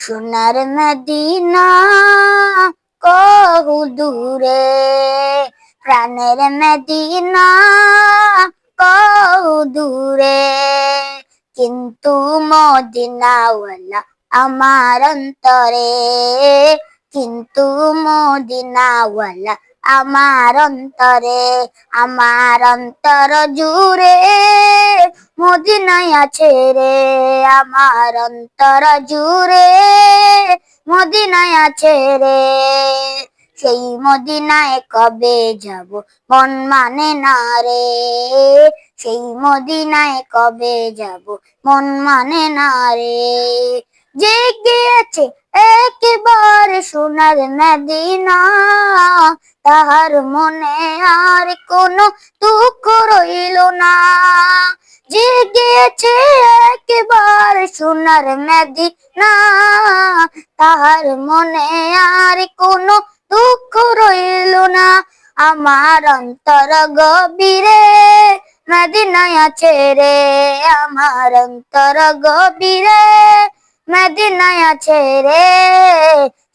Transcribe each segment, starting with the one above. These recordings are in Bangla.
সোনার মদিনা কহু দূরে প্রাণের মদিনা কহু দূরে। কিন্তু মদিনাওয়ালা আমার অন্তরে কিন্তু মদিনাওয়ালা আমার অন্তরে, আমার অন্তর জুড়ে মদিনায় আছে রে। আমার অন্তর জুড়ে মদিনায় আছে রে। সেই মদিনায় কবে যাব মন মানে না রে। সেই মদিনায় কবে যাব মন মানে না রে। যে গিয়েছে একবার সোনার মদিনা তাহার মনে আর কোনো দুঃখ রইল না। যে গিয়েছে একবার সোনার মদিনা তাহার মনে আর কোনো দুঃখ রইল না। আমার অন্তর গভীরে মদিনায় আছে রে, আমার অন্তর গভীরে মদিনায় আছে রে।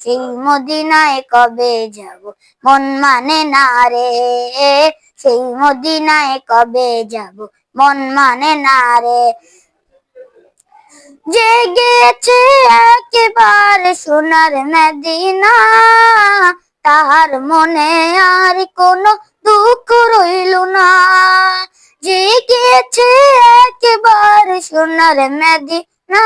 সেই মদিনায় কবে যাব? মন মানে না রে। সেই মদিনায় কবে যাব? মন মানে না রে। জেগেছে একেবারে সোনার মদিনা, তাহার মনে আর কোনো দুঃখ রইল না। জেগেছে একেবারে সোনার মদিনা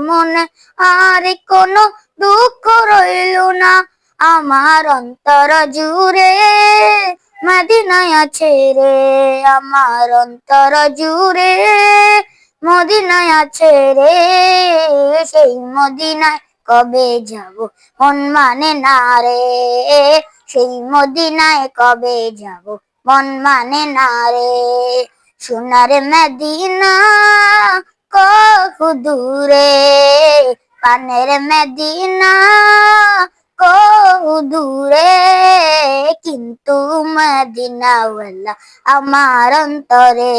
মনে আর কোনো দুঃখ রইল না। আমার অন্তর জুড়ে মদিনায় আছে রে। আমার অন্তর জুড়ে মদিনায় আছে রে। সেই মদিনায় কবে যাব মন মানে না রে। সেই মদিনায় কবে যাব মন মানে না রে। সোনার মদিনা কহু দূরে। পানের মদিনা কহু দূরে কিন্তু মদিনাওয়ালা আমার অন্তরে